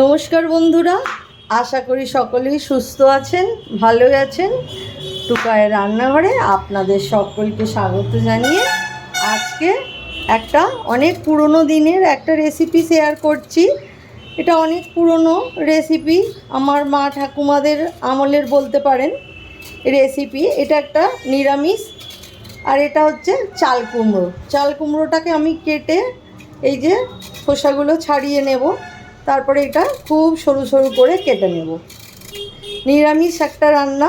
নমস্কার বন্ধুরা, আশা করি সকলেই সুস্থ আছেন ভালো আছেন। টুকায়ের রান্নাঘরে আপনাদের সকলকে স্বাগত জানিয়ে আজকে একটা অনেক পুরনো দিনের একটা রেসিপি শেয়ার করছি। এটা অনেক পুরনো রেসিপি আমার মা ঠাকুমাদের আমলের বলতে পারেন রেসিপি এটা একটা নিরামিষ আর এটা হচ্ছে চাল কুমড়ো। চাল কুমড়োটাকে আমি কেটে এই যে খোসাগুলো ছাড়িয়ে নেব। তারপরে এটা খুব সরু সরু করে কেটে নেব। নিরামিষ একটা রান্না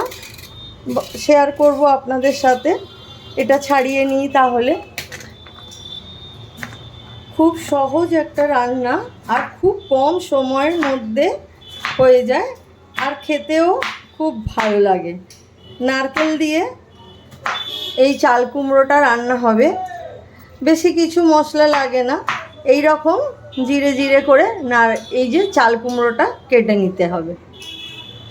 শেয়ার করব আপনাদের সাথে। এটা ছাড়িয়ে নিই তাহলে। খুব সহজ একটা রান্না আর খুব কম সময়ের মধ্যে হয়ে যায় আর খেতেও খুব ভালো লাগে। নারকেল দিয়ে এই চাল কুমড়োটা রান্না হবে। বেশি কিছু মশলা লাগে না। এই রকম জিরে জিরে করে না, এই যে চাল কুমড়োটা কেটে নিতে হবে।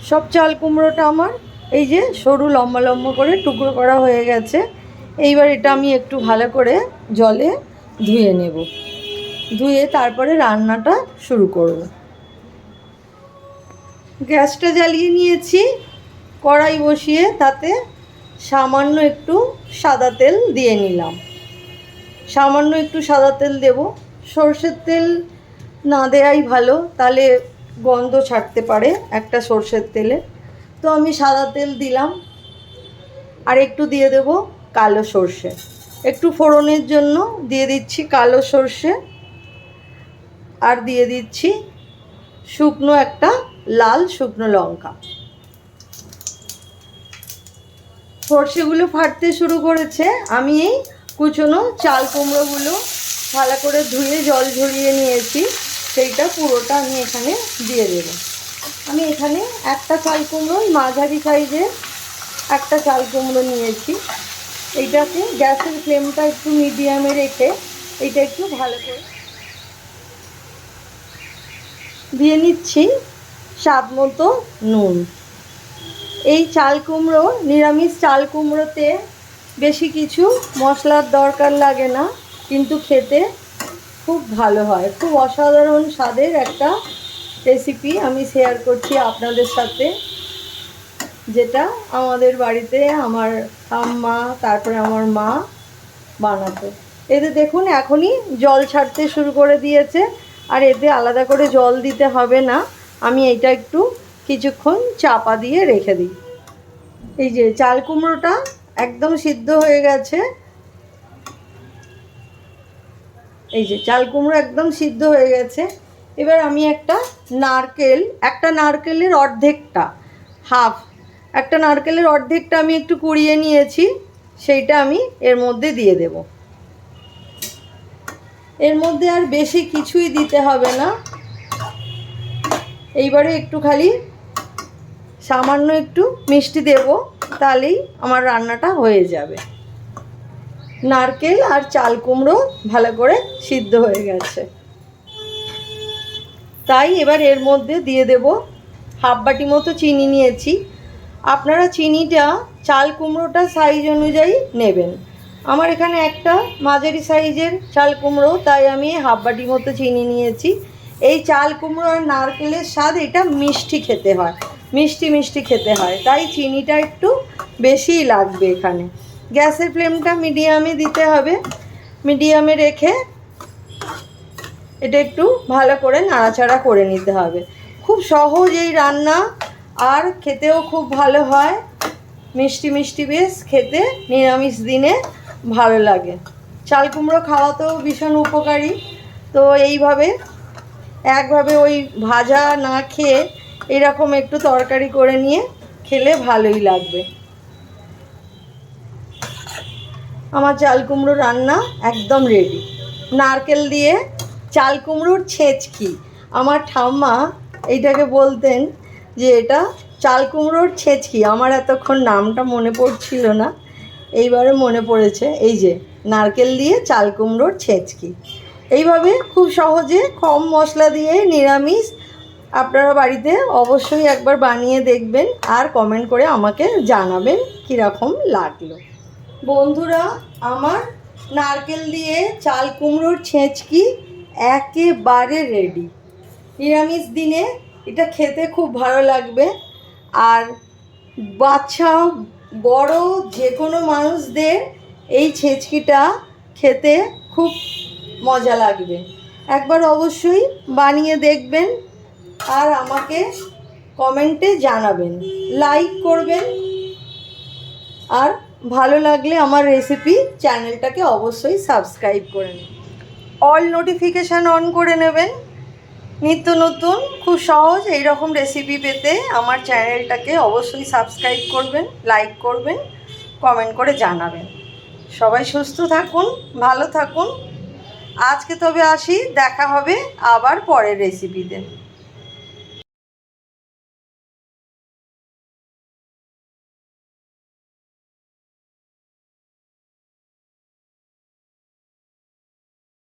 সব চাল কুমড়োটা আমার, এই যে সরু লম্বা লম্বা করে টুকরো করা হয়ে গেছে। এইবার এটা আমি একটু ভালো করে জলে ধুয়ে নেব। ধুয়ে তারপরে রান্নাটা শুরু করব। গ্যাসটা জ্বালিয়ে নিয়েছি, কড়াই বসিয়ে তাতে সামান্য একটু সাদা তেল দিয়ে নিলাম। সামান্য একটু সাদা তেল দেব। সর্ষের তেল না দেয়াই ভালো, তাহলে গন্ধ ছাড়তে পারে একটা সর্ষের তেলে। তো আমি সাদা তেল দিলাম, আর একটু দিয়ে দেব কালো সর্ষে। একটু ফোড়নের জন্য দিয়ে দিচ্ছি কালো সর্ষে, আর দিয়ে দিচ্ছি শুকনো একটা লাল শুকনো লঙ্কা। সর্ষেগুলো ফাটতে শুরু করেছে, আমি এই কুচনো চাল কুমড়োগুলো ভালো করে ধুয়ে জল ঝরিয়ে নিয়েছি, সেইটা পুরোটা আমি এখানে দিয়ে দেব। আমি এখানে একটা চাল কুমড়ো মাঝারি সাইজের একটা চাল কুমড়ো নিয়েছি। এইটাকে গ্যাসের ফ্লেমটা একটু মিডিয়ামে রেখে এইটা একটু ভালো করে দিয়ে নিচ্ছি স্বাদ মতো নুন। এই চাল কুমড়ো, নিরামিষ চাল কুমড়োতে বেশি কিছু মশলার দরকার লাগে না। কিন্তু খেতে খুব ভালো হয়। খুব অসাধারণ স্বাদের একটা রেসিপি আমি শেয়ার করছি আপনাদের সাথে, যেটা আমাদের বাড়িতে আমার ঠাম্মা তারপরে আমার মা বানাতো। এতে দেখুন এখনই জল ছাড়তে শুরু করে দিয়েছে, আর এতে আলাদা করে জল দিতে হবে না। আমি এটা একটু কিছুক্ষণ চাপা দিয়ে রেখে দিই। এই যে চাল কুমড়োটা একদম সিদ্ধ হয়ে গেছে এই যে চাল কুমড়ো একদম সিদ্ধ হয়ে গেছে। এবার আমি একটা নারকেল, একটা নারকেলের অর্ধেকটা, হাফ, একটা নারকেলের অর্ধেকটা আমি একটু কুড়িয়ে নিয়েছি, সেইটা আমি এর মধ্যে দিয়ে দেব। এর মধ্যে আর বেশি কিছুই দিতে হবে না। এইবারে একটু খালি সামান্য একটু মিষ্টি দেব, তাহলেই আমার রান্নাটা হয়ে যাবে। নারকেল আর চাল কুমড়ো ভালো করে সিদ্ধ হয়ে গেছে। তাই এবার এর মধ্যে দিয়ে দেব হাফ বাটি মতো চিনি নিয়েছি। আপনারা চিনিটা চাল কুমড়োটা সাইজ অনুযায়ী নেবেন। আমার এখানে একটা মাঝারি সাইজের চাল কুমড়ো, তাই আমি হাফ বাটি মতো চিনি নিয়েছি। এই চাল কুমড়ো আর নারকেলের স্বাদ এটা মিষ্টি খেতে হয়, মিষ্টি মিষ্টি খেতে হয়। তাই চিনিটা একটু বেশিই লাগবে এখানে। গ্যাসের ফ্লেমটা মিডিয়ামে দিতে হবে। মিডিয়ামে রেখে এটা একটু ভালো করে নাড়াচাড়া করে নিতে হবে। খুব সহজ এই রান্না, আর খেতেও খুব ভালো হয়। মিষ্টি মিষ্টি বেশ খেতে, নিরামিষ দিনে ভালো লাগে। চাল কুমড়ো খাওয়াতেও ভীষণ উপকারী। তো এইভাবে, একভাবে ওই ভাজা না খেয়ে এরকম একটু তরকারি করে নিয়ে খেলে ভালোই লাগবে। আমার চাল কুমড়ো রান্না একদম রেডি নারকেল দিয়ে চাল কুমড়োর ছেঁচকি। আমার ঠাম্মা এইটাকে বলতেন যে এটা চাল কুমড়োর ছেঁচকি। আমার এতক্ষণ নামটা মনে পড়ছিল না। এইবারে মনে পড়েছে, এই যে নারকেল দিয়ে চাল কুমড়োর ছেঁচকি। এইভাবে খুব সহজে কম মশলা দিয়ে নিরামিষ আপনারা বাড়িতে অবশ্যই একবার বানিয়ে দেখবেন আর কমেন্ট করে আমাকে জানাবেন কীরকম লাগল। বন্ধুরা, আমার নারকেল দিয়ে চাল কুমড়োর ছেঁচকি একেবারে রেডি নিরামিষ দিনে এটা খেতে খুব ভালো লাগবে। আর বাচ্চা, বড় যে কোনো মানুষদের এই ছেঁচকিটা খেতে খুব মজা লাগবে। একবার অবশ্যই বানিয়ে দেখবেন আর আমাকে কমেন্টে জানাবেন। লাইক করবেন আর ভালো লাগলে আমার রেসিপি চ্যানেলটাকে অবশ্যই সাবস্ক্রাইব করে নেবেন অল নোটিফিকেশান অন করে নেবেন। নিত্য নতুন, খুব সহজ এই রকম রেসিপি পেতে আমার চ্যানেলটাকে অবশ্যই সাবস্ক্রাইব করবেন লাইক করবেন কমেন্ট করে জানাবেন। সবাই সুস্থ থাকুন, ভালো থাকুন। আজকে তবে আসি, দেখা হবে আবার পরের রেসিপিতে